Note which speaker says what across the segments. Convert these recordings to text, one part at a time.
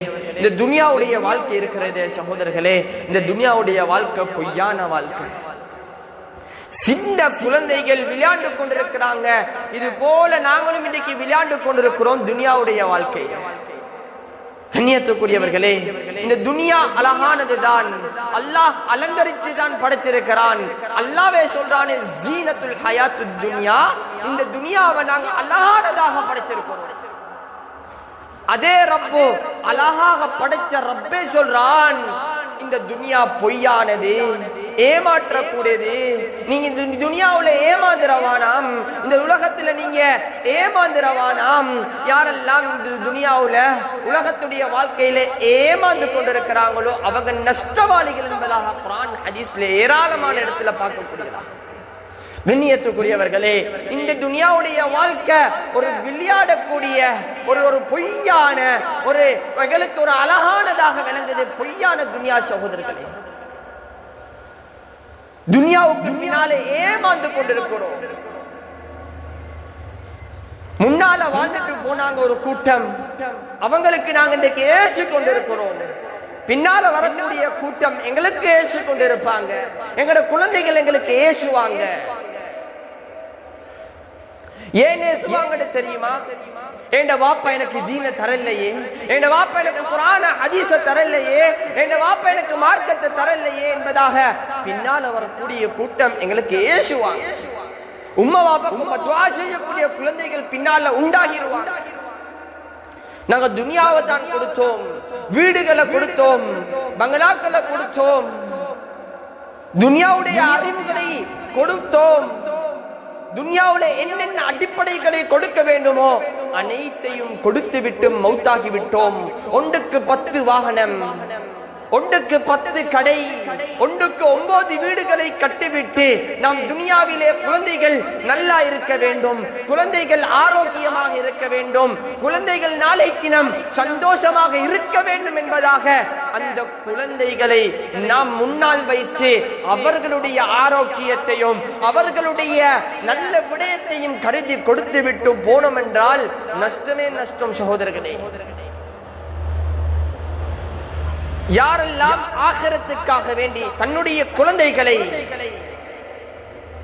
Speaker 1: இந்த துனியாவுடைய வாழ்க்கை இருக்கிறது சகோதரர்களே இந்த துனியாவுடைய வாழ்க்கை பொய்யான வாழ்க்கை. சின்ன குழந்தைகள் விளையாண்டு கொண்டிருக்கிறாங்க. இது போல நாங்களும் இன்னைக்கு விளையாண்டு கொண்டிருக்கிறோம் துனியாவுடைய வாழ்க்கை. கண்ணியத்துக்குரியவர்களே இந்த துனியா அழகானதுதான். அல்லாஹ் அலங்கரித்து தான் படைச்சிருக்கிறான் அல்லாவே சொல்றான் ஜீனத்துல் ஹயாத்து துனியா. இந்த துனியாவை நாங்க அழகானதாக படைச்சிருக்கிறோம் அதே ரப்போ அழகாக படைச்ச ரப்பே சொல்றான் இந்த துனியா பொய்யானது ஏமாற்றக்கூடியது. நீங்க இந்த துனியாவுல ஏமாந்துறவானாம் இந்த உலகத்துல நீங்க ஏமாந்துறவானாம். யாரெல்லாம் இந்த துனியாவுல உலகத்துடைய வாழ்க்கையில ஏமாந்து கொண்டிருக்கிறாங்களோ அவங்க நஷ்டவாளிகள் என்பதாக குரான் ஹதீஸ்ல ஏராளமான இடத்துல பார்க்கக்கூடியதாக. கண்ணியத்துக்குரியவர்களே இந்த துனியாவுடைய வாழ்க்கை ஒரு விளையாடக்கூடிய ஒரு ஒரு பொய்யான ஒரு எங்களுக்கு ஒரு அழகானதாக விளங்குது. பொய்யான துனியா சகோதரர்களே. துனியாவுக்கு பின்னாலே ஏமாந்து கொண்டிருக்கிறோம். முன்னால வாழ்ந்துட்டு போனாங்க ஒரு கூட்டம். அவங்களுக்கு நாங்க இன்றைக்கு ஏசி கொண்டிருக்கிறோம் பின்னால வரக்கூடிய கூட்டம் எங்களுக்கு ஏசு கொண்டிருப்பாங்க. எங்களோட குழந்தைகள் எங்களுக்கு ஏசுவாங்க. ஏன் ஏசுவாங்கன்னு தெரியுமா? என் வாப்பா எனக்கு தீன தரலையே? என் வாப்பா எனக்கு புராண ஹதீஸ தரலையே? என் வாப்பா எனக்கு மார்க்கத்தை தரலையே என்பதாக பின்னால வரக்கூடிய கூட்டம் எங்களுக்கு ஏசுவாங்க. உம்மா வாப்பாக்கு துவா செய்யக்கூடிய குழந்தைகள் பின்னால உண்டாகிடுவாங்க நாங்க துனியாவை தான் கொடுத்தோம். வீடுகளை கொடுத்தோம். பங்களாக்களை கொடுத்தோம். துனியாவுடைய அறிவுகளை கொடுத்தோம். துனியாவுல என்னென்ன அடிப்படைகளை கொடுக்க வேண்டுமோ அனைத்தையும் கொடுத்து விட்டு மௌத்தாகி விட்டோம். ஒன்றுக்கு பத்து வாகனம். ஒன்றுக்கு பத்து கடை ஒன்றுக்கு ஒன்பது வீடுகளை கட்டிவிட்டு நாம் துனியாவிலே குழந்தைகள் நல்லா இருக்க வேண்டும் குழந்தைகள் ஆரோக்கியமாக இருக்க வேண்டும் குழந்தைகள் நாளைக்கு நாம் சந்தோஷமாக இருக்க வேண்டும் என்பதாக அந்த குழந்தைகளை நாம் முன்னால் வைத்து அவர்களுடைய ஆரோக்கியத்தையும் அவர்களுடைய நல்ல விடயத்தையும் கருதி கொடுத்து விட்டு போனோம் என்றால் நஷ்டமே நஷ்டம் சகோதரர்களே. யாரெல்லாம் ஆகரத்துக்காக வேண்டி தன்னுடைய குழந்தைகளை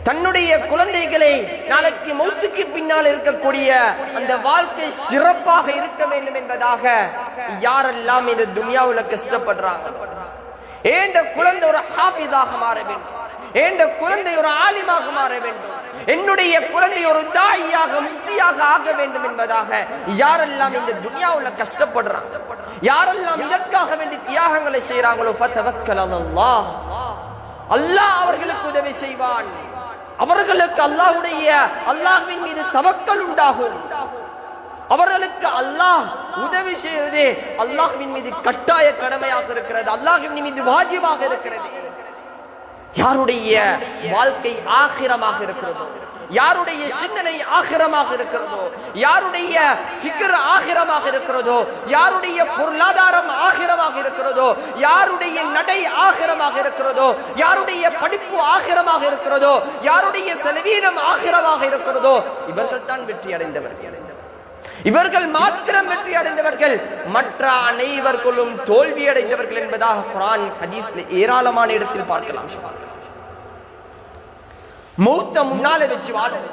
Speaker 1: தன்னுடைய குழந்தைகளை நாளைக்கு மௌத்துக்கு பின்னால் இருக்கக்கூடிய அந்த வாழ்க்கை சிறப்பாக இருக்க வேண்டும் என்பதாக யாரெல்லாம் இந்த துனியாவுல கஷ்டப்படுறாங்க ஏண்ட குழந்தை ஒரு ஹாபிதாக மாற வேண்டும். ஏண்ட குழந்தை ஒரு ஆலிமாக மாற வேண்டும்? என்னுடைய குழந்தை ஒரு தாயாக முக்தியாக ஆக வேண்டும் என்பதாக யாரெல்லாம் இந்த துனியாவுல கஷ்டப்படுறாங்க? யாரெல்லாம் இதற்காக வேண்டி தியாகங்களை செய்யறாங்களோ அல்லாஹ் அல்லாஹ் அவர்களுக்கு உதவி செய்வான். அவர்களுக்கு அல்லாஹுடைய அல்லாஹ்வின் மீது தவக்கல் உண்டாகும். அவர்களுக்கு அல்லாஹ் உதவி செய்வதே அல்லாஹ்வின் மீது கட்டாய கடமையாக இருக்கிறது அல்லாஹ்வின் மீது வாஜிபாக இருக்கிறது. யாருடைய வாழ்க்கை ஆகிரமாக இருக்கிறதோ? யாருடைய சிந்தனை ஆகிரமாக இருக்கிறதோ? யாருடைய பிக்கர் ஆகிரமாக இருக்கிறதோ? யாருடைய பொருளாதாரம் ஆகிரமாக இருக்கிறதோ? யாருடைய நடை ஆகிரமாக இருக்கிறதோ? யாருடைய படிப்பு ஆகிரமாக இருக்கிறதோ? யாருடைய செலவீனம் ஆகிரமாக இருக்கிறதோ? இவர்கள் தான் வெற்றி அடைந்தவர்கள் இவர்கள் மாத்திரம் வெற்றி அடைந்தவர்கள் மற்ற அனைவர்களும் தோல்வி அடைந்தவர்கள் என்பதாக குரான் ஹதீஸ்ல ஏராளமான இடத்தில் பார்க்கலாம். மௌத்த முன்னால வச்சு வாழும்.